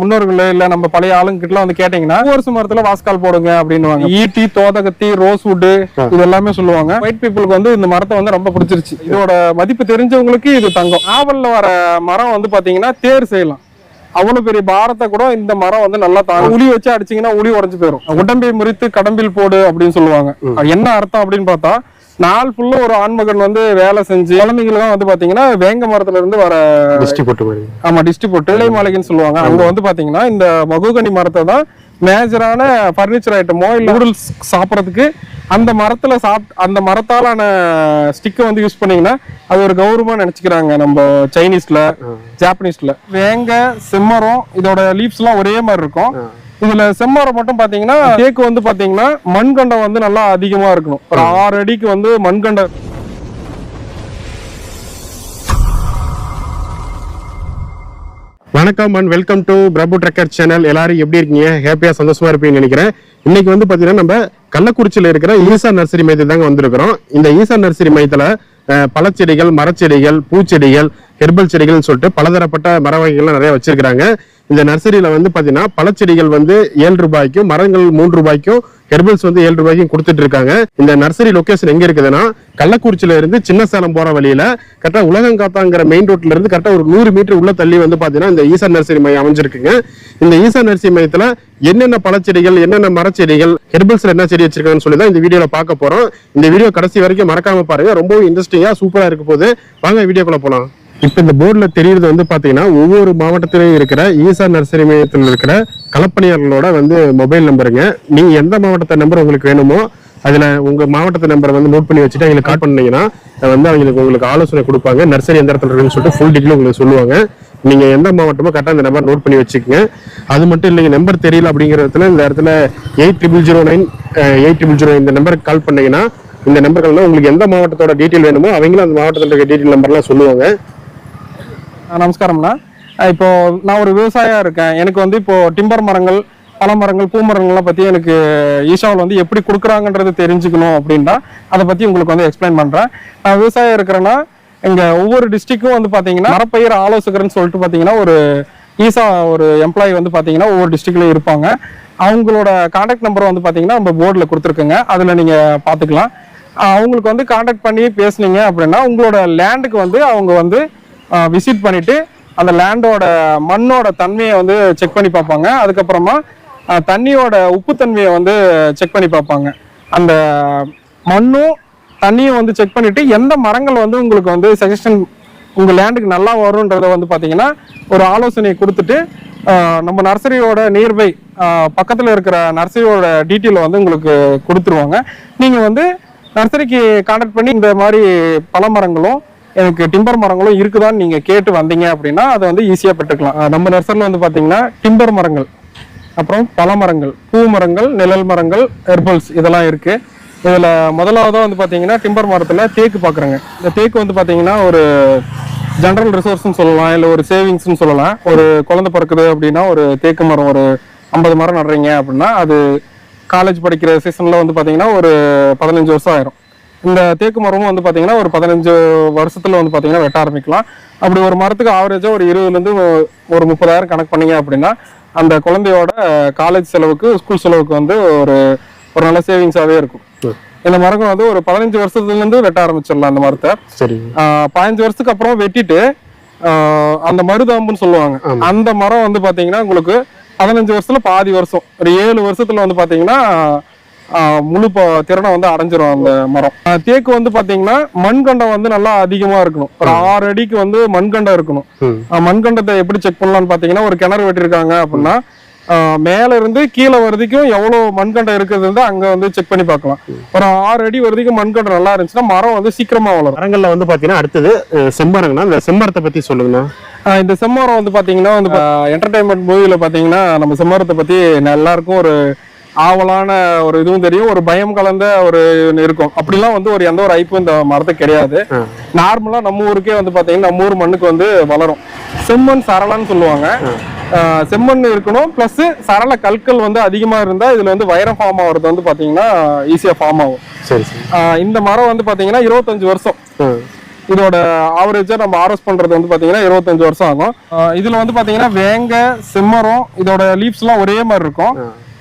முன்னோர்கள் இல்ல நம்ம பழைய ஆளுங்கிட்ட வந்து கேட்டீங்கன்னா பூவரசு மரத்துல வாஸ்கால் போடுங்க அப்படின்னுவாங்க. ஈட்டி தோதகத்தி ரோஸ் வுட் இது எல்லாமே சொல்லுவாங்க ஒயிட் பீப்புளுக்கு வந்து இந்த மரத்தை வந்து ரொம்ப பிடிச்சிருச்சு. இதோட மதிப்பு தெரிஞ்சவங்களுக்கு இது தங்கம். நாவல்ல வர மரம் வந்து பாத்தீங்கன்னா தேர் செய்யலாம். அவ்வளவு பெரிய பாரத்தை கூட இந்த மரம் வந்து நல்லா தாங்க உளி வச்சு அடிச்சீங்கன்னா உளி உடைஞ்சு போயிடும் உடம்பை முறித்து கடம்பில் போடு அப்படின்னு சொல்லுவாங்க. என்ன அர்த்தம் அப்படின்னு பார்த்தா நாள் ஃபுல்லா ஒரு ஆண்மகன் வந்து வேலை செஞ்சு குழந்தைங்களுக்கு வந்து பாத்தீங்கன்னா வேங்க மரத்துல இருந்து வர டிஸ்டி போட்டு ஆமா டிஸ்ட்ரிபியூட் இலை மாளிகைன்னு சொல்லுவாங்க. அங்க வந்து பாத்தீங்கன்னா இந்த மகுகனி மரத்தை தான் மேஜரான ஃபர்னிச்சர் ஐட்டமோ இல்ல நூடுல்ஸ் சாப்பிட்றதுக்கு அந்த மரத்துல சாப் அந்த மரத்தாலான ஸ்டிக்கை வந்து யூஸ் பண்ணீங்கன்னா அது ஒரு கௌரவமா நினைச்சுக்கிறாங்க நம்ம சைனீஸ்ல ஜாப்பனீஸ்ல வேங்க செம்மரம் இதோட லீவ்ஸ் எல்லாம் ஒரே மாதிரி இருக்கும். இதுல செம்மரம் மட்டும் பாத்தீங்கன்னா தேக்கு வந்து பாத்தீங்கன்னா மண்கண்டம் வந்து நல்லா அதிகமா இருக்கணும். ஒரு ஆறு அடிக்கு வந்து மண்கண்டம் வணக்கம் and welcome to Prabhu trucker channel எல்லாரும் எப்படி இருக்கீங்க? ஹாப்பியா சந்தோஷமா இருப்பீங்கன்னு நினைக்கிறேன். இன்னைக்கு வந்து பாத்தீங்கன்னா நம்ம கள்ளக்குறிச்சியில இருக்கிற ஈசா நர்சரி மையத்துக்கு தாங்க வந்திருக்கிறோம். இந்த ஈசா நர்சரி மையத்துல பழச்செடிகள் மரச்செடிகள் பூச்செடிகள் ஹெர்பல் செடிகள்னு சொல்லிட்டு பலதரப்பட்ட மர வகைகள்லாம் நிறைய வச்சிருக்காங்க இந்த நர்சரியில வந்து பாத்தீங்கன்னா பழச்செடிகள் வந்து ஏழு ரூபாய்க்கும் மரங்கள் மூன்று ரூபாய்க்கும் ஹெர்பல்ஸ் வந்து ஏழு ரூபாய்க்கும் கொடுத்துட்டு இருக்காங்க. இந்த நர்சரி லொகேஷன் எங்க இருக்குதுன்னா கள்ளக்குறிச்சியில இருந்து சின்ன சேலம் போற வழியில கரெக்டா உலகங்காத்தாங்கிற மெயின் ரோட்ல இருந்து கரெக்டா ஒரு நூறு மீட்டர் உள்ள தள்ளி வந்து பாத்தீங்கன்னா இந்த ஈசா நர்சரி மையம் அமைஞ்சிருக்குங்க. இந்த ஈசா நர்சரி மையத்துல என்னென்ன பழச்செடிகள் என்னென்ன மரச்செடிகள் ஹெர்பல்ஸ்ல என்ன செடி வச்சிருக்காங்கன்னு சொல்லி தான் இந்த வீடியோல பார்க்க போறோம். இந்த வீடியோ கடைசி வரைக்கும் மறக்காம பாருங்க. ரொம்பவும் இன்ட்ரெஸ்டிங்கா சூப்பரா இருக்க போகுது. வாங்க வீடியோக்குள்ள போலாம். இப்ப இந்த போர்டுல தெரியுறது வந்து பாத்தீங்கன்னா ஒவ்வொரு மாவட்டத்திலையும் இருக்கிற ஈசா நர்சரி மையத்தில் இருக்கிற களப்பணியாளர்களோட வந்து மொபைல் நம்பருங்க நீங்கள் எந்த மாவட்டத்தை நம்பர் உங்களுக்கு வேணுமோ அதுல உங்க மாவட்டத்து நம்பரை வந்து நோட் பண்ணி வச்சுட்டு அவங்களுக்கு கால் பண்ணீங்கன்னா வந்து அவங்களுக்கு உங்களுக்கு ஆலோசனை கொடுப்பாங்க. நர்சரி எந்த இடத்துல இருக்குன்னு சொல்லிட்டு ஃபுல் டீட்டெயில் உங்களுக்கு சொல்லுவாங்க. நீங்க எந்த மாவட்டமோ கரெக்டாக அந்த நம்பர் நோட் பண்ணி வச்சுக்கோங்க. அது மட்டும் இல்லைங்க நம்பர் தெரியல அப்படிங்கிற இடத்துல இந்த இடத்துல eight triple zero nine eight triple zero இந்த நம்பருக்கு கால் பண்ணீங்கன்னா இந்த நம்பர்கள்லாம் உங்களுக்கு எந்த மாவட்டத்தோட டீட்டெயில் வேணுமோ அவங்களும் அந்த மாவட்டத்தோட டீட்டெயில் நம்பர்லாம் சொல்லுவாங்க. நமஸ்காரம்ண்ணா. இப்போ நான் ஒரு விவசாயியா இருக்கேன். எனக்கு வந்து இப்போ டிம்பர் மரங்கள் பழமரங்கள் பூமரங்கள்லாம் பத்தி எனக்கு ஈஷாவில் வந்து எப்படி கொடுக்குறாங்கன்றது தெரிஞ்சுக்கணும் அப்படின்னா அதை பத்தி உங்களுக்கு வந்து எக்ஸ்பிளைன் பண்றேன். நான் விவசாயம் இருக்கிறேன்னா இங்க ஒவ்வொரு டிஸ்ட்ரிக்டும் வந்து பாத்தீங்கன்னா மரப்பயிர் ஆலோசகர்னு சொல்லிட்டு பாத்தீங்கன்னா ஒரு ஈசா ஒரு எம்ப்ளாயி வந்து பாத்தீங்கன்னா ஒவ்வொரு டிஸ்ட்ரிக்ட்லயும் இருப்பாங்க. அவங்களோட கான்டாக்ட் நம்பர் வந்து பாத்தீங்கன்னா நம்ம போர்டில் கொடுத்துருக்குங்க. அதுல நீங்க பாத்துக்கலாம். அவங்களுக்கு வந்து கான்டாக்ட் பண்ணி பேசுனீங்க அப்படின்னா உங்களோட லேண்டுக்கு வந்து அவங்க வந்து விசிட் பண்ணிட்டு அந்த லேண்டோட மண்ணோட தன்மையை வந்து செக் பண்ணி பார்ப்பாங்க. அதுக்கப்புறமா தண்ணியோட உப்புத்தன்மையை வந்து செக் பண்ணி பார்ப்பாங்க. அந்த மண்ணும் தண்ணியும் வந்து செக் பண்ணிட்டு எந்த மரங்கள் வந்து உங்களுக்கு வந்து சஜஷன் உங்கள் லேண்டுக்கு நல்லா வரும்ன்றத வந்து பார்த்தீங்கன்னா ஒரு ஆலோசனை கொடுத்துட்டு நம்ம நர்சரியோட நியர்பை பக்கத்தில் இருக்கிற நர்சரியோட டீட்டெயில் வந்து உங்களுக்கு கொடுத்துருவாங்க. நீங்கள் வந்து நர்சரிக்கு கான்டாக்ட் பண்ணி இந்த மாதிரி பல மரங்களும் எனக்கு டிம்பர் மரங்களும் இருக்குதான்னு நீங்கள் கேட்டு வந்தீங்க அப்படின்னா அதை வந்து ஈஸியாக பெற்றுக்கலாம். நம்ம நர்சரியில் வந்து பார்த்தீங்கன்னா டிம்பர் மரங்கள் அப்புறம் பல மரங்கள் பூ மரங்கள் நிழல் மரங்கள் ஹெர்பல்ஸ் இதெல்லாம் இருக்குது இதில் முதலாவதாக வந்து பார்த்தீங்கன்னா டிம்பர் மரத்தில் தேக்கு பார்க்குறேங்க இந்த தேக்கு வந்து பார்த்தீங்கன்னா ஒரு ஜென்ரல் ரிசோர்ஸ்னு சொல்லலாம் இல்லை ஒரு சேவிங்ஸ்னு சொல்லலாம். ஒரு குழந்தை பிறக்குது அப்படின்னா ஒரு தேக்கு மரம் ஒரு ஐம்பது மரம் நடுறீங்க அப்படின்னா அது காலேஜ் படிக்கிற சீசனில் வந்து பார்த்தீங்கன்னா ஒரு பதினஞ்சு வருஷம் ஆயிரும். இந்த தேக்கு மரமும் வந்து பாத்தீங்கன்னா ஒரு பதினஞ்சு வருஷத்துல வந்து பாத்தீங்கன்னா வெட்ட ஆரம்பிக்கலாம். அப்படி ஒரு மரத்துக்கு ஆவரேஜா ஒரு இருபதுல இருந்து ஒரு முப்பதாயிரம் கணக்கு பண்ணீங்க அப்படின்னா அந்த குழந்தையோட காலேஜ் செலவுக்கு ஸ்கூல் செலவுக்கு வந்து ஒரு ஒரு நல்ல சேவிங்ஸாவே இருக்கும். இந்த மரம் வந்து ஒரு பதினஞ்சு வருஷத்துல இருந்து வெட்ட ஆரம்பிச்சிடலாம் அந்த மரத்தை. சரி. பதினஞ்சு வருஷத்துக்கு அப்புறம் வெட்டிட்டு அந்த மருதாம்புன்னு சொல்லுவாங்க. அந்த மரம் வந்து பாத்தீங்கன்னா உங்களுக்கு பதினஞ்சு வருஷத்துல பாதி வருஷம். ஒரு ஏழு வருஷத்துல வந்து பாத்தீங்கன்னா ஆஹ் முழு திறனை வந்து அடைஞ்சிரும் அந்த மரம். தேக்கு வந்து பாத்தீங்கன்னா மண்கண்டம் வந்து நல்லா அதிகமா இருக்கணும். ஒரு ஆறு அடிக்கு வந்து மண்கண்டம் இருக்கணும். மண்கண்டத்தை எப்படி செக் பண்ணலாம்னு பாத்தீங்கன்னா ஒரு கிணறு வெட்டியிருக்காங்க அப்படின்னா மேல இருந்து கீழே வரைக்கும் எவ்வளவு மண்கண்டம் இருக்குது வந்து அங்க வந்து செக் பண்ணி பார்க்கலாம். ஒரு ஆறு அடி வரைக்கும் மண்கண்டம் நல்லா இருந்துச்சுன்னா மரம் வந்து சீக்கிரமா வளரும். மரங்கள்ல வந்து பாத்தீங்கன்னா அடுத்தது செம்மரங்கண்ணா இந்த செம்மரத்தை பத்தி சொல்லுங்கண்ணா. இந்த செம்மரம் வந்து பாத்தீங்கன்னா வந்து என்டர்டைன்மெண்ட் மூவில பாத்தீங்கன்னா நம்ம செம்மரத்தை பத்தி எல்லாருக்கும் ஒரு ஆவலான ஒரு இதுவும் தெரியும் ஒரு பயம் கலந்த ஒரு இருக்கும். அப்படிலாம் வந்து ஒரு எந்த ஒரு ஐப்பும் இந்த மரத்துக்கு கிடையாது. நார்மலா நம்ம ஊருக்கே வந்து பாத்தீங்கன்னா நம்ம ஊர் மண்ணுக்கு வந்து வளரும். செம்மண் சரளன்னு சொல்லுவாங்க. செம்மண் இருக்கணும் பிளஸ் சரள கற்கள் வந்து அதிகமா இருந்தா இதுல வந்து வைரம் ஃபார்ம் ஆகுறது வந்து பாத்தீங்கன்னா ஈஸியா ஃபார்ம் ஆகும். இந்த மரம் வந்து பாத்தீங்கன்னா இருபத்தஞ்சு வருஷம். இதோட ஆவரேஜா நம்ம ஆர்எஸ் பண்றது வந்து பாத்தீங்கன்னா இருபத்தஞ்சு வருஷம் ஆகும். இதுல வந்து பாத்தீங்கன்னா வேங்க செம்மரம் இதோட லீவ்ஸ் எல்லாம் ஒரே மாதிரி இருக்கும்.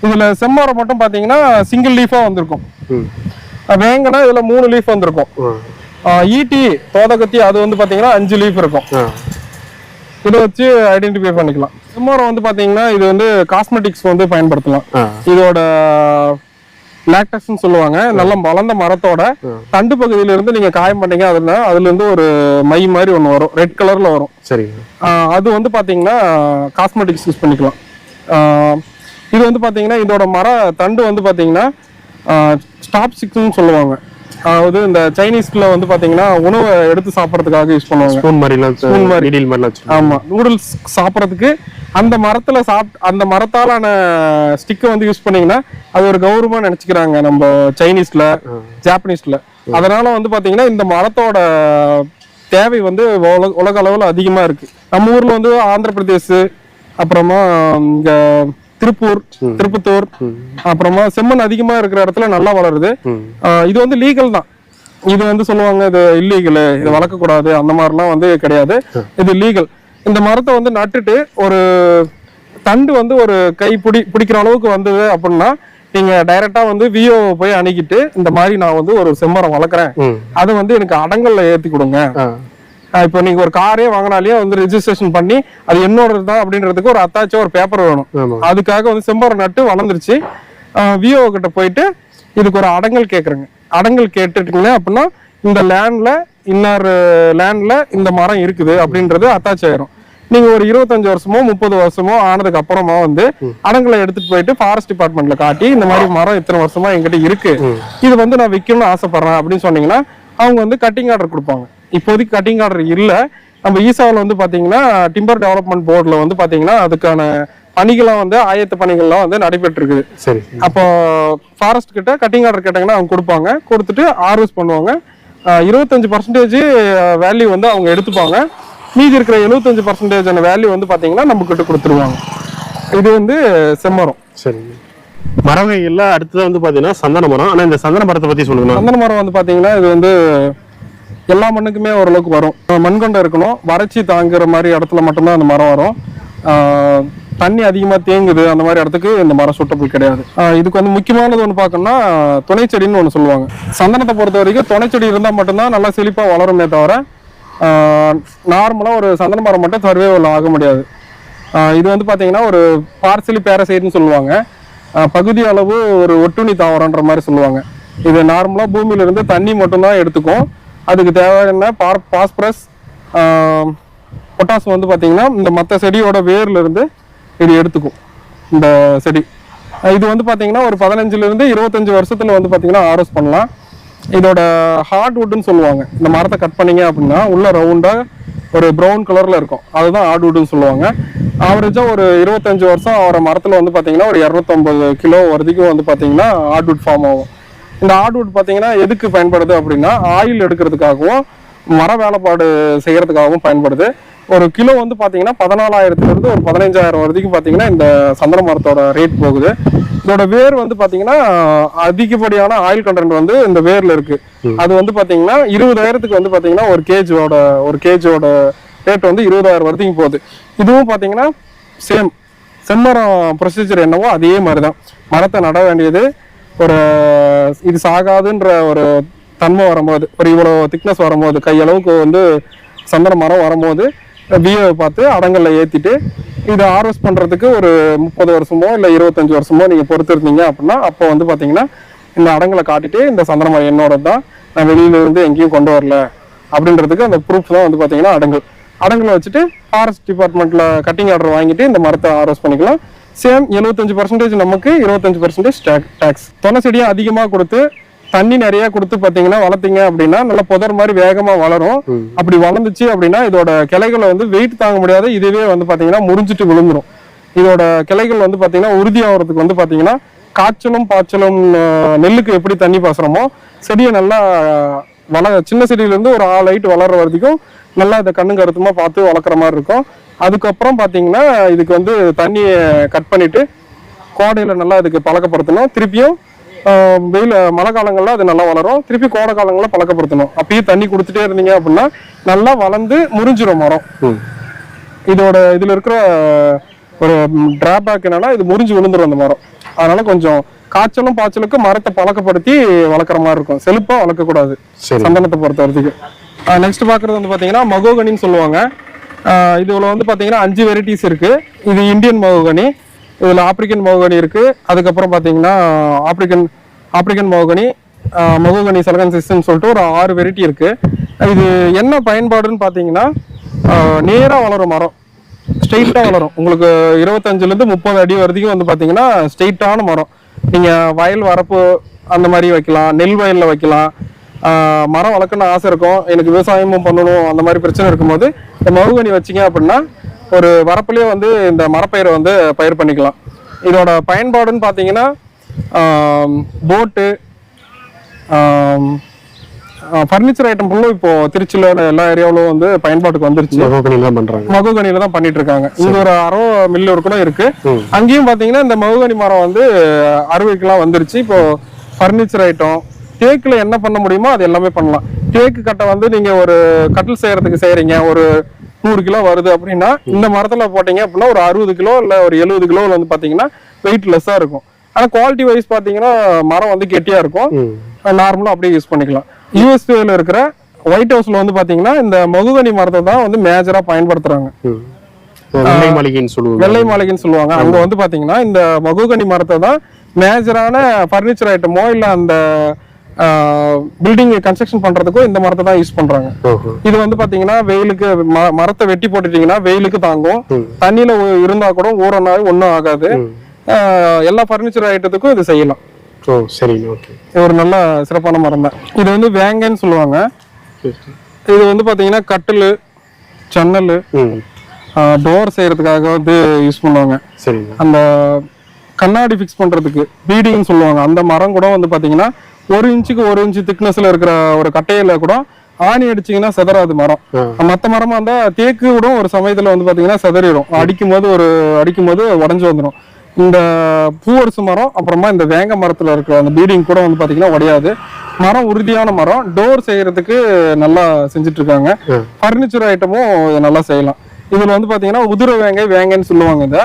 இதுல செம்மரம் மட்டும் பாத்தீங்கன்னா சிங்கிள் லீஃபா வந்திருக்கும். வேங்கன்னா இதுல மூணு லீஃப் வந்திருக்கும். ஈட்டி தோதகத்தி அது வந்து பாத்தீங்கன்னா அஞ்சு லீஃப் இருக்கும். இதை வச்சு ஐடென்டிஃபை பண்ணிக்கலாம். செம்மரம் வந்து பாத்தீங்கன்னா இது வந்து காஸ்மெட்டிக்ஸ் வந்து பயன்படுத்தலாம். இதோட லாக்டஸ்ன்னு சொல்லுவாங்க. நல்ல வளர்ந்த மரத்தோட தண்டு பகுதியில இருந்து நீங்க காயம் பண்ணீங்க அதுல அதுல இருந்து ஒரு மை மாதிரி ஒன்று வரும். ரெட் கலர்ல வரும். ஆஹ் அது வந்து பாத்தீங்கன்னா காஸ்மெட்டிக்ஸ் யூஸ் பண்ணிக்கலாம். இது வந்து பாத்தீங்கன்னா இதோட மர தண்டு வந்து பாத்தீங்கன்னா ஸ்டாப் சிக்ஸ்னு சொல்லுவாங்க. அதாவது இந்த சைனீஸ்ல வந்து பாத்தீங்கன்னா உணவை எடுத்து சாப்பிட்றதுக்காக யூஸ் பண்ணுவாங்க. ஸ்பூன் மாதிரிலாம் ஸ்பூன் மாதிரி. இடியில் மாதிரிலாம் ஆமா. நூடுல்ஸ் சாப்பிட்றதுக்கு அந்த மரத்துல சாப் அந்த மரத்தாலான ஸ்டிக்கை வந்து யூஸ் பண்ணீங்கன்னா அது ஒரு கௌரவமா நினைச்சுக்கிறாங்க நம்ம சைனீஸ்ல ஜாப்பனீஸ்ல அதனால வந்து பாத்தீங்கன்னா இந்த மரத்தோட தேவை வந்து உலக அளவுல அதிகமா இருக்கு. நம்ம ஊர்ல வந்து ஆந்திர பிரதேஷ் அப்புறமா இங்க திருப்பூர் திருப்பத்தூர் அப்புறமா செம்மண் அதிகமா இருக்கிற இடத்துல நல்லா வளருது. இது வந்து லீகல் தான். இது வந்து சொல்லுவாங்க இது இல்லீகல் இது வளர்க்கக்கூடாது அந்த மாதிரிலாம் வந்து கிடையாது. இது லீகல் இந்த மரத்தை வந்து நட்டுட்டு ஒரு தண்டு வந்து ஒரு கை பிடி பிடிக்கிற அளவுக்கு வந்தது அப்படின்னா நீங்க டைரக்டா வந்து விஓ போய் அணுகிட்டு இந்த மாதிரி நான் வந்து ஒரு செம்மரம் வளர்க்குறேன். அதை வந்து எனக்கு அடங்கல்ல ஏத்தி கொடுங்க. இப்போ நீங்க ஒரு காரே வாங்கினாலே வந்து ரெஜிஸ்ட்ரேஷன் பண்ணி அது என்னோடது தான் அப்படின்றதுக்கு ஒரு அத்தாச்சா ஒரு பேப்பர் வேணும். அதுக்காக வந்து செம்மரம் நட்டு வளர்ந்துருச்சு. விஓ கிட்ட போயிட்டு இதுக்கு ஒரு அடங்கல் கேக்குறேங்க. அடங்கல் கேட்டுட்டீங்க அப்படின்னா இந்த லேண்ட்ல இன்னொரு லேண்ட்ல இந்த மரம் இருக்குது அப்படின்றது அத்தாச் ஆயிரும். நீங்க ஒரு இருபத்தஞ்சு வருஷமோ முப்பது வருஷமோ ஆனதுக்கு அப்புறமா வந்து அடங்கலை எடுத்துட்டு போயிட்டு ஃபாரஸ்ட் டிபார்ட்மெண்ட்ல காட்டி இந்த மாதிரி மரம் இத்தனை வருஷமா என்கிட்ட இருக்கு. இது வந்து நான் விற்கணும்னு ஆசைப்படுறேன் அப்படின்னு சொன்னீங்கன்னா அவங்க வந்து கட்டிங் ஆர்டர் கொடுப்பாங்க. இப்போதைக்கு கட்டிங் ஆர்டர் இல்ல. நம்ம ஈசாவில் வந்து பாத்தீங்கன்னா டிம்பர் டெவலப்மெண்ட் போர்டில் வந்து பாத்தீங்கன்னா அதுக்கான பணிகள்லாம் வந்து ஆயத்த பணிகள்லாம் வந்து நடைபெற்று இருக்குது சரி. அப்போ ஃபாரஸ்ட் கிட்ட கட்டிங் ஆர்டர் கேட்டாங்கன்னா அவங்க கொடுப்பாங்க. கொடுத்துட்டு ஹார்வெஸ்ட் பண்ணுவாங்க. இருபத்தஞ்சு பர்சன்டேஜ் வேல்யூ வந்து அவங்க எடுத்துப்பாங்க. மீதி இருக்கிற எழுபத்தஞ்சு பர்சன்டேஜ் வேல்யூ வந்து பாத்தீங்கன்னா நம்ம கிட்ட கொடுத்துருவாங்க. இது வந்து செம்மரம். சரிங்க மர வகைகள்ல அடுத்தது வந்து பாத்தீங்கன்னா சந்தன மரம். ஆனா இந்த சந்தன மரத்தை பத்தி சொல்லுங்க சந்தன மரம் வந்து பாத்தீங்கன்னா இது வந்து எல்லா மண்ணுக்குமே ஓரளவுக்கு வரும். மண்கொண்டை இருக்கணும். வறட்சி தாங்குற மாதிரி இடத்துல மட்டும்தான் அந்த மரம் வரும். தண்ணி அதிகமாக தேங்குது அந்த மாதிரி இடத்துக்கு இந்த மரம் சுட்டபிள் கிடையாது. இதுக்கு வந்து முக்கியமானது ஒன்று பார்க்கணும்னா துணை செடின்னு ஒன்று சொல்லுவாங்க. சந்தனத்தை பொறுத்த வரைக்கும் துணை செடி இருந்தால் மட்டும்தான் நல்லா செழிப்பாக வளருமே தவிர நார்மலாக ஒரு சந்தன மரம் மட்டும் சர்வேவல் ஆக முடியாது. இது வந்து பார்த்தீங்கன்னா ஒரு பார்சலி பேரசைட்னு சொல்லுவாங்க. பகுதி அளவு ஒரு ஒட்டுணி தாவரம்ன்ற மாதிரி சொல்லுவாங்க. இது நார்மலாக பூமியிலிருந்து தண்ணி மட்டும்தான் எடுத்துக்கும். அதுக்கு தேவையான பார் பாஸ்பரஸ் பொட்டாஸ் வந்து பார்த்தீங்கன்னா இந்த மற்ற செடியோட வேர்லேருந்து இது எடுத்துக்கும். இந்த செடி. இது வந்து பார்த்தீங்கன்னா ஒரு பதினஞ்சுலேருந்து இருபத்தஞ்சி வருஷத்தில் வந்து பார்த்தீங்கன்னா ஆரோஸ் பண்ணலாம். இதோட ஹார்ட்வுட்னு சொல்லுவாங்க. இந்த மரத்தை கட் பண்ணீங்க அப்படின்னா உள்ளே ரவுண்டாக ஒரு ப்ரௌன் கலரில் இருக்கும். அதுதான் ஹார்ட்வுட்னு சொல்லுவாங்க. ஆவரேஜாக ஒரு இருபத்தஞ்சு வருஷம் ஆகிற மரத்தில் வந்து பார்த்தீங்கன்னா ஒரு இரநூத்தொம்பது கிலோ வரைக்கும் வந்து பார்த்தீங்கன்னா ஹார்ட்வுட் ஃபார்ம் ஆகும். இந்த ஹார்ட்வுட் பாத்தீங்கன்னா எதுக்கு பயன்படுது அப்படின்னா ஆயில் எடுக்கிறதுக்காகவும் மர வேலைப்பாடு செய்யறதுக்காகவும் பயன்படுது. ஒரு கிலோ வந்து பாத்தீங்கன்னா பதினாலாயிரத்துல இருந்து ஒரு பதினஞ்சாயிரம் வரைக்கும் பாத்தீங்கன்னா இந்த சந்தன மரத்தோட ரேட் போகுது. இதோட வேர் வந்து பாத்தீங்கன்னா அதிகப்படியான ஆயில் கண்டென்ட் வந்து இந்த வேர்ல இருக்கு. அது வந்து பாத்தீங்கன்னா இருபதாயிரத்துக்கு வந்து பாத்தீங்கன்னா ஒரு கேஜோட ஒரு கேஜோட ரேட் வந்து இருபதாயிரம் வரைக்கும் போகுது. இதுவும் பாத்தீங்கன்னா சேம் செம்மரம் ப்ரொசீஜர் என்னவோ அதே மாதிரி தான் மரத்தை நட வேண்டியது ஒரு இது சாகாதுன்ற ஒரு தன்மை வரும்போது ஒரு இவ்வளோ திக்னஸ் வரும்போது கையளவுக்கு வந்து சந்தன மரம் வரும்போது பிஏ பார்த்து அடங்கலில் ஏற்றிட்டு இதை ஹார்வெஸ்ட் பண்ணுறதுக்கு ஒரு முப்பது வருஷமோ இல்லை இருபத்தஞ்சி வருஷமோ நீங்கள் பொறுத்திருந்தீங்க அப்படின்னா அப்போ வந்து பார்த்தீங்கன்னா இந்த அடங்கலை காட்டிட்டு இந்த சந்தன மரம் என்னோட தான் நான் வெளியில இருந்து எங்கேயும் கொண்டு வரல அப்படின்றதுக்கு அந்த ப்ரூஃப் தான் வந்து பார்த்தீங்கன்னா அடங்கல். அடங்கலை வச்சுட்டு ஃபாரஸ்ட் டிபார்ட்மெண்ட்டில் கட்டிங் ஆர்டர் வாங்கிட்டு இந்த மரத்தை ஹார்வெஸ்ட் பண்ணிக்கலாம். சேம் எழுபத்தஞ்சு பர்சன்டேஜ் நமக்கு இருபத்தஞ்சு பர்சன்டேஜ் டேக்ஸ் தொலை செடியை அதிகமாக கொடுத்து தண்ணி நிறைய கொடுத்து பார்த்தீங்கன்னா வளர்த்தீங்க அப்படின்னா நல்லா புதர் மாதிரி வேகமா வளரும். அப்படி வளர்ந்துச்சு அப்படின்னா இதோட கிளைகளை வந்து வெயிட் தாங்க முடியாத. இதுவே வந்து பார்த்தீங்கன்னா முறிஞ்சிட்டு விழுந்துரும். இதோட கிளைகள் வந்து பார்த்தீங்கன்னா உறுதி ஆகிறதுக்கு வந்து பார்த்தீங்கன்னா காய்ச்சலும் பாய்ச்சலும் நெல்லுக்கு எப்படி தண்ணி பாசுறோமோ செடியை நல்லா வள சின்ன செடியிலேருந்து ஒரு ஆள் ஹைட் வளர்ற வரைக்கும் நல்லா இதை கண்ணு கருத்துமா பார்த்து வளர்க்குற மாதிரி இருக்கும். அதுக்கப்புறம் பார்த்தீங்கன்னா இதுக்கு வந்து தண்ணியை கட் பண்ணிட்டு கோடையில் நல்லா இதுக்கு பழக்கப்படுத்தணும். திருப்பியும் வெயில் மழை காலங்கள்ல அது நல்லா வளரும். திருப்பி கோடை காலங்கள்ல பழக்கப்படுத்தணும். அப்பயும் தண்ணி கொடுத்துட்டே இருந்தீங்க அப்படின்னா நல்லா வளர்ந்து முறிஞ்சிரும் மரம். இதோட இதுல இருக்கிற ஒரு டிராபேக் என்னன்னா இது முறிஞ்சு விழுந்துரும் அந்த மரம். அதனால கொஞ்சம் காய்ச்சலும் பாய்ச்சலுக்கும் மரத்தை பழக்கப்படுத்தி வளர்க்குற மாதிரி இருக்கும். செழிப்பா வளர்க்கக்கூடாது. சந்தனத்தை பொறுத்த வரைக்கும். நெக்ஸ்ட் பார்க்குறது வந்து பார்த்தீங்கன்னா மகோகனின்னு சொல்லுவாங்க. இதுல வந்து பார்த்தீங்கன்னா அஞ்சு வெரைட்டிஸ் இருக்கு. இது இந்தியன் மகோகனி இதில் ஆப்பிரிக்கன் மகோகனி இருக்கு. அதுக்கப்புறம் பார்த்தீங்கன்னா ஆப்பிரிக்கன் ஆப்பிரிக்கன் மகோகனி மகோகனி சலகன் சிஸ்டம் சொல்லிட்டு ஒரு ஆறு வெரைட்டி இருக்கு. இது என்ன பயன்பாடுன்னு பார்த்தீங்கன்னா நேராக வளரும் மரம். ஸ்ட்ரெயிட்டாக வளரும். உங்களுக்கு இருபத்தஞ்சுலேருந்து முப்பது அடி வரைக்கும் வந்து பார்த்தீங்கன்னா ஸ்ட்ரெயிட்டான மரம். நீங்கள் வயல் வரப்பு அந்த மாதிரி வைக்கலாம் நெல் வயலில் வைக்கலாம். மரம் வளர்க்கணும்னு ஆசை இருக்கும். எனக்கு விவசாயமும் பண்ணணும். அந்த மாதிரி பிரச்சனை இருக்கும்போது இந்த மகுகனி வச்சிங்க அப்படின்னா ஒரு வரப்புலேயே வந்து இந்த மரப்பயிரை வந்து பயிர் பண்ணிக்கலாம். இதோட பயன்பாடுன்னு பார்த்தீங்கன்னா போட்டு ஃபர்னிச்சர் ஐட்டம் ஃபுல்லும் இப்போ திருச்சியில் எல்லா ஏரியாவிலும் வந்து பயன்பாட்டுக்கு வந்துருச்சு. மகோகனில தான் பண்றாங்க. மகுகனில தான் பண்ணிட்டு இருக்காங்க. இங்க ஒரு அரோ மில்லு கூட இருக்கு. அங்கேயும் பாத்தீங்கன்னா இந்த மகுகனி மரம் வந்து அறுவைக்கெல்லாம் வந்துருச்சு. இப்போ ஃபர்னிச்சர் ஐட்டம் தேக்குல என்ன பண்ண முடியுமோ அது எல்லாமே பண்ணலாம். தேக்கு கட்டை வந்து நீங்க ஒரு கட்டில் செய்யறதுக்கு செய்யறீங்க. ஒரு நூறு கிலோ வருது அப்படின்னா இந்த மரத்துல போட்டீங்க அப்படின்னா ஒரு அறுபது கிலோ இல்ல ஒரு எழுபது கிலோ வந்து பாத்தீங்கன்னா வெயிட் லெஸ்ஸா இருக்கும். ஆனா குவாலிட்டி வைஸ் பாத்தீங்கன்னா மரம் வந்து கெட்டியா இருக்கும். ம். நார்மலா அப்படியே யூஸ் பண்ணிக்கலாம். யூஎஸ்பியில் இருக்கிற ஒயிட் ஹவுஸ்ல வந்து பாத்தீங்கன்னா இந்த மகுகனி மரத்தை தான் வந்து மேஜரா பயன்படுத்துறாங்க. ம். வெள்ளை மாளிகைன்னு சொல்லுவாங்க. வெள்ளை மாளிகைன்னு சொல்லுவாங்க. அங்க வந்து பாத்தீங்கன்னா இந்த மகுகனி மரத்தை தான் மேஜரான ஃபர்னிச்சர் ஐட்டமோ இல்ல அந்த பில்டிங் கன்ஸ்ட்ரக்ஷன் பண்றதுக்கோ இந்த மரத்தை தான் யூஸ் பண்றாங்க. இது வந்து பாத்தீங்கன்னா வெயிலுக்கு மரத்தை வெட்டி போட்டுட்டீங்கன்னா வெயிலுக்கு தாங்கும். தண்ணியில இருந்தா கூட ஊறனாலும் ஒன்றும் ஆகாது. எல்லா ஃபர்னிச்சர் ஐட்டத்துக்கும் இது செய்யலாம். Oh okay. இது ஒரு நல்ல சிறப்பான மரம் தான். இது வந்து வேங்கன்னு சொல்லுவாங்க. இது வந்து பாத்தீங்கன்னா கட்டில் ஜன்னல் டோர் செய்யறதுக்காக வந்து யூஸ் பண்ணுவாங்க. சரிங்க. அந்த கண்ணாடி ஃபிக்ஸ் பண்றதுக்கு பீடிங்னு சொல்லுவாங்க. அந்த மரம் கூட வந்து பாத்தீங்கன்னா ஒரு இன்ச்சுக்கு ஒரு இன்ச்சு திக்னஸ்ல இருக்கிற ஒரு கட்டையில கூட ஆணி அடிச்சீங்கன்னா செதறாது மரம். மத்த மரமா இருந்தா தேக்கு கூட ஒரு சமயத்துல வந்து பாத்தீங்கன்னா செதறிடும். அடிக்கும் போது ஒரு அடிக்கும் போது உடஞ்சு வந்துடும் இந்த பூவரசு மரம் அப்புறமா இந்த வேங்க மரத்துல இருக்கிற அந்த பீடிங் கூட வந்து பாத்தீங்கன்னா உடையாது. மரம் உறுதியான மரம். டோர் செய்யறதுக்கு நல்லா செஞ்சுட்டு இருக்காங்க. ஃபர்னிச்சர் ஐட்டமும் நல்லா செய்யலாம். இதுல வந்து பாத்தீங்கன்னா உதிர வேங்கை வேங்கைன்னு சொல்லுவாங்க இதை.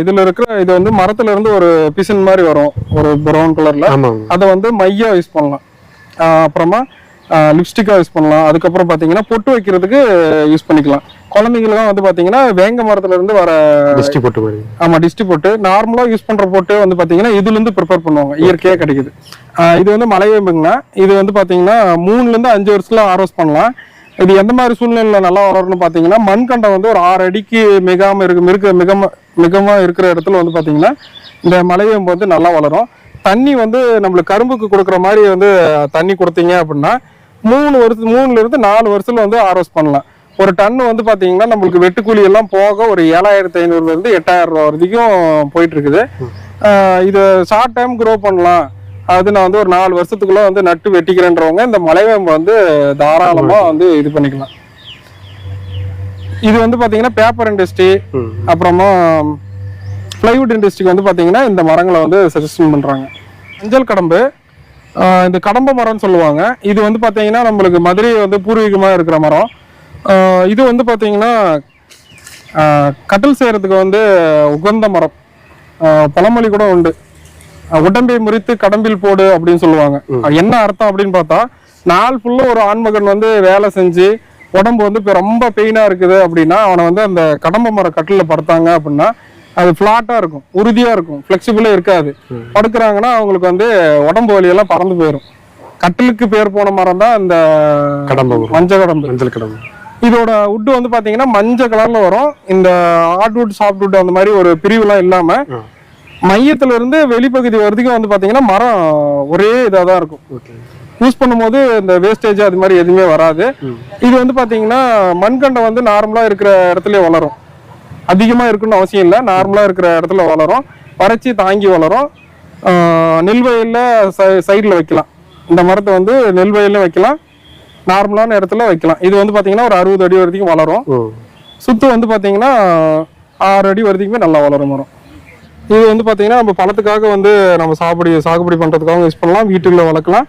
இதுல இருக்கிற இது வந்து மரத்துல இருந்து ஒரு பிசன் மாதிரி வரும் ஒரு ப்ரௌன் கலர்ல அதை வந்து மையா யூஸ் பண்ணலாம். அப்புறமா லிப்ஸ்டிக்கா யூஸ் பண்ணலாம். அதுக்கப்புறம் பாத்தீங்கன்னா பொட்டு வைக்கிறதுக்கு யூஸ் பண்ணிக்கலாம். குழந்தைங்களுக்கும் வந்து பாத்தீங்கன்னா வேங்க மரத்துல இருந்து வர டிஸ்டி போட்டு மாதிரி. ஆமா டிஸ்டி போட்டு. நார்மலா யூஸ் பண்ற போட்டு வந்து பாத்தீங்கன்னா இதுல இருந்து ப்ரிப்பேர் பண்ணுவாங்க. இயற்கையா கிடைக்குது. இது வந்து மலைவேம்புங்கண்ணா இது வந்து பாத்தீங்கன்னா மூணுல இருந்து அஞ்சு வருஷத்துல ஆரோஸ் பண்ணலாம். இது எந்த மாதிரி சூழ்நிலையில நல்லா வளரும்னு பாத்தீங்கன்னா மண்கண்டம் வந்து ஒரு ஆறு அடிக்கு மிகாம இருக்கு மிருக்க மிகம மிகமா இருக்கிற இடத்துல வந்து பாத்தீங்கன்னா இந்த மலைவேம்பு வந்து நல்லா வளரும். தண்ணி வந்து நம்மளுக்கு கரும்புக்கு கொடுக்குற மாதிரி வந்து தண்ணி கொடுத்தீங்க அப்படின்னா மூணு வருஷம் மூணுல இருந்து நாலு வருஷத்துல வந்து ஆரோஸ் பண்ணலாம். ஒரு டன் வந்து பாத்தீங்கன்னா நம்மளுக்கு வெட்டுக்கூலி எல்லாம் போக ஒரு ஏழாயிரத்தி ஐநூறுல இருந்து எட்டாயிரம் ரூபா வரைக்கும் போயிட்டு இருக்குது. ஆஹ் இது ஷார்ட் டைம் க்ரோ பண்ணலாம். அது நான் வந்து ஒரு நாலு வருஷத்துக்குள்ள வந்து நட்டு வெட்டிக்கிறேன்றவங்க இந்த மலைவேம்பு வந்து தாராளமா வந்து இது பண்ணிக்கலாம். இது வந்து பாத்தீங்கன்னா பேப்பர் இண்டஸ்ட்ரி அப்புறமா பிளைவுட் இண்டஸ்ட்ரிக்கு வந்து பாத்தீங்கன்னா இந்த மரங்களை வந்து சஜஷன் பண்றாங்க. மஞ்சள் கடம்பு இந்த கடம்ப மரம்னு சொல்லுவாங்க. இது வந்து பாத்தீங்கன்னா நம்மளுக்கு மதுரை வந்து பூர்வீகமா இருக்கிற மரம். இது வந்து பாத்தீங்கன்னா கட்டில் செய்யறதுக்கு வந்து உகந்த மரம். பழமொழி கூட உண்டு. உடம்பை முறித்து கடம்பில் போடு அப்படின்னு சொல்லுவாங்க. அது என்ன அர்த்தம் அப்படின்னு பார்த்தா நாள் ஃபுல்லா ஒரு ஆண்மகன் வந்து வேலை செஞ்சு உடம்பு வந்து இப்ப ரொம்ப பெயினா இருக்குது அப்படின்னா அவனை வந்து அந்த கடம்ப மர கட்டில படுத்தாங்க அப்படின்னா அது ஃபிளாட்டா இருக்கும் உறுதியா இருக்கும் ஃபிளெக்சிபிளே இருக்காது. படுக்கிறாங்கன்னா அவங்களுக்கு வந்து உடம்பு வலியெல்லாம் பறந்து போயிடும் கட்டிலுக்கு பேர் போன மரம் தான் இந்த கடம்ப. மஞ்சள் கடம்பு. மஞ்சள் கடம்பு. இதோட உட்டு வந்து பாத்தீங்கன்னா மஞ்சள் கலர்ல வரும். இந்த ஹார்ட்வுட் சாஃப்ட்வுட் அந்த மாதிரி ஒரு பிரிவுலாம் இல்லாம மையத்துல இருந்து வெளிப்பகுதி வரைக்கும் வந்து பாத்தீங்கன்னா மரம் ஒரே இதாக தான் இருக்கும் யூஸ் பண்ணும்போது இந்த வேஸ்டேஜ் அது மாதிரி எதுவுமே வராது. இது வந்து பாத்தீங்கன்னா மண்கண்டை வந்து நார்மலா இருக்கிற இடத்துல வளரும். அதிகமா இருக்குன்னு அவசியம் இல்லை. நார்மலா இருக்கிற இடத்துல வளரும். வறட்சி தாங்கி வளரும். நெல் வயல்ல சைடில் வைக்கலாம். இந்த மரத்தை வந்து நெல் வயல்ல வைக்கலாம். நார்மலான இடத்துல வைக்கலாம். இது வந்து பாத்தீங்கன்னா ஒரு அறுபது அடி வரைக்கும் வளரும். சுத்து வந்து பாத்தீங்கன்னா ஆறு அடி வரைக்குமே நல்லா வளரும் மரம். இது வந்து பாத்தீங்கன்னா நம்ம பழத்துக்காக வந்து நம்ம சாகுபடி சாகுபடி பண்றதுக்காக யூஸ் பண்ணலாம் வீட்டுக்குள்ள வளர்க்கலாம்.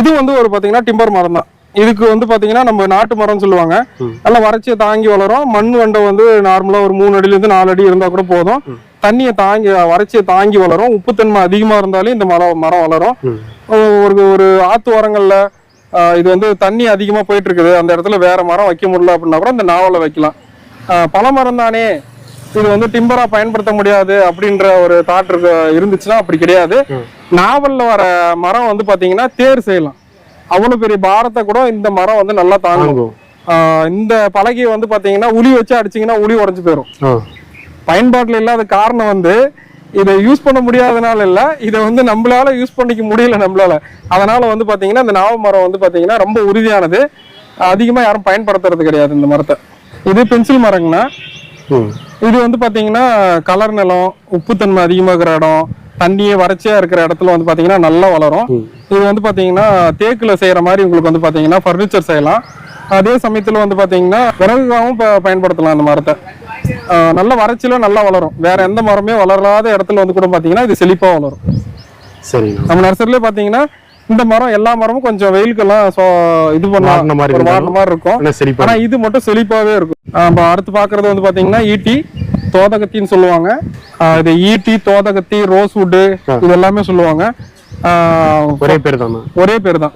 இது வந்து ஒரு பாத்தீங்கன்னா டிம்பர் மரம் தான். இதுக்கு வந்து பாத்தீங்கன்னா நம்ம நாட்டு மரம்னு சொல்லுவாங்க. நல்லா வறட்சியை தாங்கி வளரும். மண் வண்டை வந்து நார்மலா ஒரு மூணு அடில இருந்து நாலு அடி இருந்தா கூட போதும். தண்ணியை தாங்கி வறட்சியை தாங்கி வளரும். உப்புத்தன்மை அதிகமா இருந்தாலும் இந்த மரம் மரம் வளரும். ஒரு ஒரு ஆத்து ஓரங்கள்ல இது வந்து தண்ணி அதிகமா போயிட்டு இருக்குது. அந்த இடத்துல வேற மரம் வைக்க முடியல அப்படின்னா கூட இந்த நாவலை வைக்கலாம். ஆஹ் பல மரம் தானே. இது வந்து டிம்பரா பயன்படுத்த முடியாது அப்படின்ற ஒரு தாட் இருக்கு இருந்துச்சுன்னா அப்படி கிடையாது. நாவல்ல வர மரம் வந்து பாத்தீங்கன்னா தேர் செய்யலாம். அவ்வளவு பெரிய பாரத்தை கூட இந்த மரம் வந்து நல்லா தாங்கும். இந்த பலகையை வந்து பாத்தீங்கன்னா உளி வச்சு அடிச்சீங்கன்னா உளி உடைஞ்சு போயிடும். பயன்பாட்டுல இல்லாத காரணம் வந்து இதை யூஸ் பண்ண முடியாதனால இல்ல இதை வந்து நம்மளால யூஸ் பண்ணிக்க முடியல நம்மளால. அதனால வந்து பாத்தீங்கன்னா இந்த நாவ மரம் வந்து பாத்தீங்கன்னா ரொம்ப உறுதியானது. அதிகமா யாரும் பயன்படுத்துறது கிடையாது இந்த மரத்தை. இது பென்சில் மரங்கண்ணா. இது வந்து பாத்தீங்கன்னா கலர் நிலம் உப்புத்தன்மை அதிகமா இருக்கிற இடம் தண்ணியே வறட்சியா இருக்கிற இடத்துல வந்து பாத்தீங்கன்னா நல்லா வளரும். இது வந்து பாத்தீங்கன்னா தேக்குல செய்யற மாதிரி உங்களுக்கு வந்து பாத்தீங்கன்னா ஃபர்னிச்சர் செய்யலாம். அதே சமயத்துல வந்து பாத்தீங்கன்னா விறகுகாவும் ப- பயன்படுத்தலாம் அந்த மரத்தை. நல்ல வறட்சியில நல்லா வளரும். வேற எந்த மரமே வளராத இடத்துல வந்து கூட பாத்தீங்கன்னா இது செழிப்பா வளரும். சரிங்க. நம்ம நர்சரியிலே பாத்தீங்கன்னா இந்த மரம் எல்லா மரமும் கொஞ்சம் வெயிலுக்கெல்லாம் சொ- இது பண்ண மாதிரி வாடின மாதிரி இருக்கும். ஆனா இது மட்டும் செழிப்பாவே இருக்கும். நம்ம அடுத்து பாக்குறது வந்து பாத்தீங்கன்னா ஈட்டி தோதகத்தின்னு சொல்லுவாங்க. இது ஈட்டி தோதகத்தி ரோஸ் வுட்டு இது எல்லாமே சொல்லுவாங்க. ஒரே பேர் தானா? ஒரே பேர் தான்.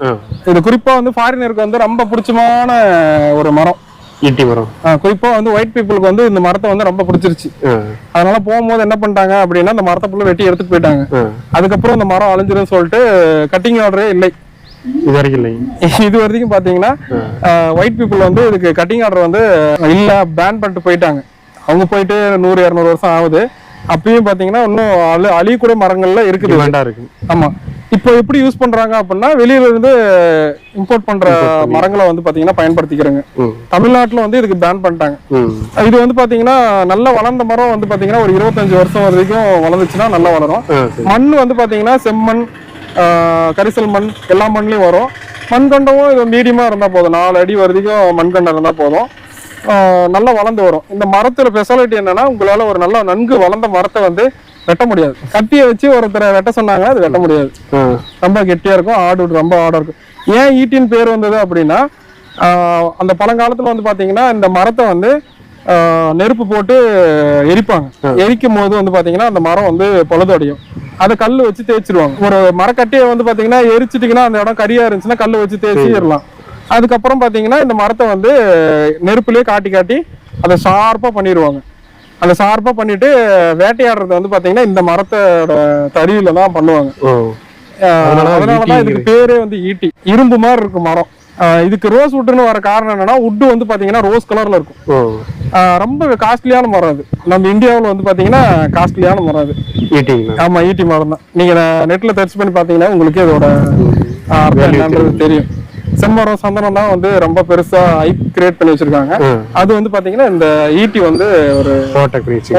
இது குறிப்பா வந்து ஃபாரினருக்கு வந்து ரொம்ப பிடிச்சமான ஒரு மரம். ஈட்டி ஆஹ் குறிப்பா வந்து ஒயிட் பீப்புளுக்கு வந்து இந்த மரத்தை வந்து ரொம்ப பிடிச்சிருச்சு. அதனால போகும்போது என்ன பண்ணிட்டாங்க அப்படின்னா இந்த மரத்தை ஃபுல்லா வெட்டி எடுத்துட்டு போயிட்டாங்க. அதுக்கப்புறம் இந்த மரம் அழிஞ்சிரும் சொல்லிட்டு கட்டிங் ஆர்டரே இல்லை. இது வரைக்கும் இல்லைங்க இது வரைக்கும் பாத்தீங்கன்னா ஒயிட் பீப்புள் வந்து இதுக்கு கட்டிங் ஆர்டர் வந்து இல்ல பேன் பண்ணிட்டு போயிட்டாங்க. அவங்க போயிட்டு நூறு இரநூறு வருஷம் ஆகுது. அப்பயும் பாத்தீங்கன்னா இன்னும் அழி அழியக்கூடிய மரங்கள்ல இருக்குது. வேண்டா இருக்கு. ஆமா. இப்போ எப்படி யூஸ் பண்றாங்க அப்படின்னா வெளியில இருந்து இம்போர்ட் பண்ற மரங்களை வந்து பாத்தீங்கன்னா பயன்படுத்திக்கிறாங்க. தமிழ்நாட்டுல வந்து இதுக்கு பேன் பண்ணிட்டாங்க. இது வந்து பாத்தீங்கன்னா நல்ல வளர்ந்த மரம் வந்து பாத்தீங்கன்னா ஒரு இருபத்தஞ்சு வருஷம் வரைக்கும் வளர்ந்துச்சுன்னா நல்லா வளரும். மண் வந்து பாத்தீங்கன்னா செம்மண் கரிசல் மண் எல்லா மண்லயும் வரும். மண்கண்டமும் இது மீடியமா இருந்தா போதும். நாலு அடி வரைக்கும் மண்கண்டம் இருந்தா போதும். நல்லா வளர்ந்து வரும். இந்த மரத்துல ஸ்பெஷாலிட்டி என்னன்னா உங்களால ஒரு நல்ல நன்கு வளர்ந்த மரத்தை வந்து வெட்ட முடியாது. கட்டியை வச்சு ஒருத்தரை வெட்ட சொன்னாங்க அது வெட்ட முடியாது. ரொம்ப கெட்டியா இருக்கும் ஆடு ரொம்ப ஆடா இருக்கும். ஏன் ஈட்டின் பேர் வந்தது அப்படின்னா அந்த பழங்காலத்துல வந்து பாத்தீங்கன்னா இந்த மரத்தை வந்து நெருப்பு போட்டு எரிப்பாங்க. எரிக்கும் போது வந்து பாத்தீங்கன்னா அந்த மரம் வந்து பழுதடையும். அதை கல் வச்சு தேய்ச்சிருவாங்க. ஒரு மரக்கட்டையை வந்து பாத்தீங்கன்னா எரிச்சிட்டிங்கன்னா அந்த இடம் கரியா இருந்துச்சுன்னா கல் வச்சு தேய்ச்சிடலாம் அதுக்கப்புறம் பாத்தீங்கன்னா இந்த மரத்தை வந்து நெருப்புலயே காட்டி காட்டி அதை ஷார்ப்பா பண்ணிடுவாங்க அந்த ஷார்ப்பா பண்ணிட்டு வேட்டையாடுறது வந்து பாத்தீங்கன்னா இந்த மரத்தோட தடியில தான் பண்ணுவாங்க. அதனாலதான் ஈட்டி இதுக்கு பேரே வந்து ஈட்டி. இரும்பு மாதிரி இருக்கும் மரம். இதுக்கு ரோஸ் வுட்டுன்னு வர காரணம் என்னன்னா வுட்டு வந்து பாத்தீங்கன்னா ரோஸ் கலர்ல இருக்கும். ரொம்ப காஸ்ட்லியான மரம் அது. நம்ம இந்தியாவுல வந்து பாத்தீங்கன்னா காஸ்ட்லியான மரம் அது. ஈட்டிங்களா ஆமா ஈட்டி மரம் தான். நீங்க நெட்ல சர்ச் பண்ணி பாத்தீங்கன்னா உங்களுக்கு என்னன்றது தெரியும். செம்மரம் சந்தனம் தான் வந்து ரொம்ப பெருசா ஐப் கிரியேட் பண்ணி வச்சிருக்காங்க. அது வந்து பாத்தீங்கன்னா இந்த ஈட்டி வந்து ஒரு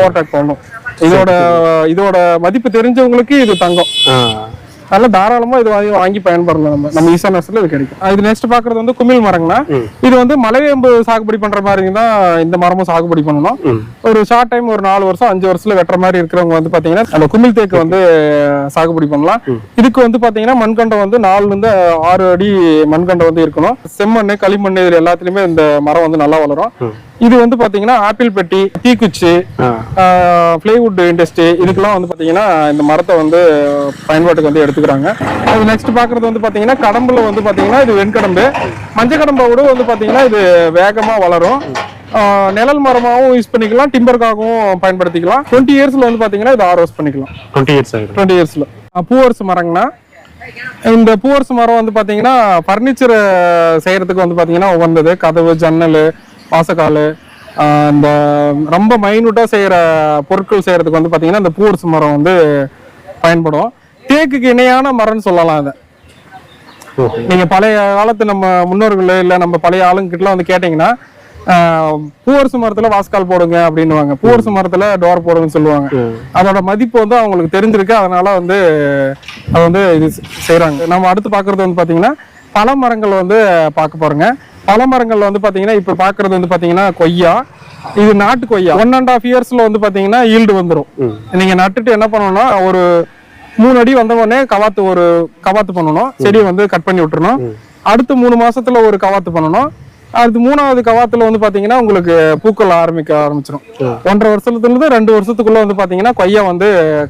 ஓவர்டேக் பண்ணும் இதோட இதோட மதிப்பு தெரிஞ்சவங்களுக்கு இது தங்கம். அதனால தாராளமா இது வாங்கி வாங்கி பயன்படலாம் நம்ம. நம்ம ஈசா நர்சரியில் இது கிடைக்கும். இது நெக்ஸ்ட் பாக்குறது வந்து குமிழ் மரங்கண்ணா இது வந்து மலைவேம்பு சாகுபடி பண்ற மாதிரி தான் இந்த மரமும் சாகுபடி பண்ணணும். ஒரு ஷார்ட் டைம் ஒரு நாலு வருஷம் அஞ்சு வருஷத்துல வெட்டுற மாதிரி இருக்கிறவங்க வந்து பாத்தீங்கன்னா அந்த குமிழ் தேக்கு வந்து சாகுபடி பண்ணலாம். இதுக்கு வந்து பாத்தீங்கன்னா மண்கண்டம் வந்து நாலுல இருந்து ஆறு அடி மண்கண்டம் வந்து இருக்கணும். செம்மண் களிமண் இது எல்லாத்துலயுமே இந்த மரம் வந்து நல்லா வளரும். இது வந்து பாத்தீங்கன்னா ஆப்பிள் பெட்டி தீக்குச்சி பிளைவுட் இண்டஸ்ட்ரி இதுக்கெல்லாம் வந்து பாத்தீங்கன்னா இந்த மரத்தை வந்து பயன்பாட்டுக்கு வந்து எடுத்துக்கிறாங்க. அது நெக்ஸ்ட் பாக்குறது வந்து பாத்தீங்கன்னா கடம்புல வந்து பாத்தீங்கன்னா இது வெண்கடம்பு. மஞ்சள் கடம்பை விட வந்து பாத்தீங்கன்னா இது வேகமா வளரும். நிழல் மரமாவும் யூஸ் பண்ணிக்கலாம் டிம்பருக்காகவும் பயன்படுத்திக்கலாம். டுவெண்ட்டி இயர்ஸ்ல வந்து பாத்தீங்கன்னா இது ஆரோஸ் பண்ணிக்கலாம். டுவெண்ட்டி இயர்ஸ் டுவெண்ட்டி இயர்ஸ்ல பூவரசு மரங்கண்ணா. இந்த பூவரசு மரம் வந்து பாத்தீங்கன்னா ஃபர்னிச்சர் செய்யறதுக்கு வந்து பாத்தீங்கன்னா உகந்தது. கதவு ஜன்னல் வாசக்கால் ஆஹ் இந்த ரொம்ப மைனூட்டா செய்யற பொருட்கள் செய்யறதுக்கு வந்து பாத்தீங்கன்னா இந்த பூவரசு மரம் வந்து பயன்படும். தேக்குக்கு இணையான மரம்னு சொல்லலாம் அதை. ஓகே நீங்க பழைய காலத்து நம்ம முன்னோர்கள் இல்ல நம்ம பழைய ஆளுங்கிட்டலாம் வந்து கேட்டீங்கன்னா பூவரசு மரத்துல வாஸ்கால் போடுங்க அப்படின்னுவாங்க. பூவரசு மரத்துல டோர் போடுங்கன்னு சொல்லுவாங்க. அதோட மதிப்பு வந்து அவங்களுக்கு தெரிஞ்சிருக்கு. அதனால வந்து அது வந்து இது செ- செய்றாங்க. நம்ம அடுத்து பார்க்கறது வந்து பாத்தீங்கன்னா பல மரங்கள் வந்து பார்க்க போறோங்க. பல மரங்கள்ல வந்து பாத்தீங்கன்னா இப்ப பாக்குறது வந்து பாத்தீங்கன்னா கொய்யா. இது நாட்டு கொய்யா. ஒன் அண்ட் ஆஃப் இயர்ஸ்ல வந்து பாத்தீங்கன்னா ஈல்டு வந்துரும். நீங்க நட்டுட்டு என்ன பண்ணணும்னா ஒரு மூணு அடி வந்த உடனே கவாத்து ஒரு கவாத்து பண்ணணும். செடியை வந்து கட் பண்ணி விட்டுறணும். அடுத்து மூணு மாசத்துல ஒரு கவாத்து பண்ணணும். அடுத்து மூணாவது கவாத்துல வந்து பாத்தீங்கன்னா உங்களுக்கு பூக்கள் ஆரம்பிக்க ஆரம்பிச்சிடும் ஒன்றரை வருஷத்துல இருந்து ரெண்டு வருஷத்துக்குள்ள வந்து பாத்தீங்கன்னா கொய்யா வந்து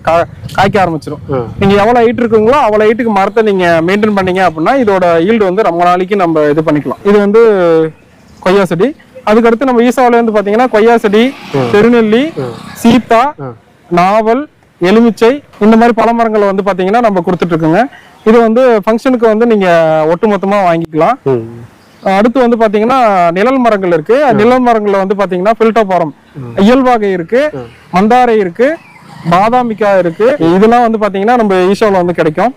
கா- காய்க்க ஆரம்பிச்சிடும் நீங்க எவ்வளவு ஹைட் இருக்குங்களோ அவ்வளவு ஹைட்டுக்கு மரத்தை நீங்க மெயின்டைன் பண்ணீங்க அப்படின்னா இதோட ஈல்டு வந்து ரொம்ப நாளைக்கு நம்ம இது பண்ணிக்கலாம். இது வந்து கொய்யா செடி. அதுக்கடுத்து நம்ம ஈசாவில வந்து பாத்தீங்கன்னா கொய்யா செடி பெருநெல்லி சீத்தா நாவல் எலுமிச்சை இந்த மாதிரி பல மரங்களை வந்து பாத்தீங்கன்னா நம்ம கொடுத்துட்டு இருக்கோங்க. இது வந்து ஃபங்க்ஷனுக்கு வந்து நீங்க ஒட்டுமொத்தமா வாங்கிக்கலாம். அடுத்து வந்து பாத்தீங்கன்னா நிழல் மரங்கள் இருக்கு. நிழல் மரங்கள்ல வந்து பாத்தீங்கன்னா பில்டோபாரம் இயல்பாகை இருக்கு. மந்தாரை இருக்கு. பாதாமிக்காய் இருக்கு. இதெல்லாம் வந்து பாத்தீங்கன்னா நம்ம ஈஷோல வந்து கிடைக்கும்.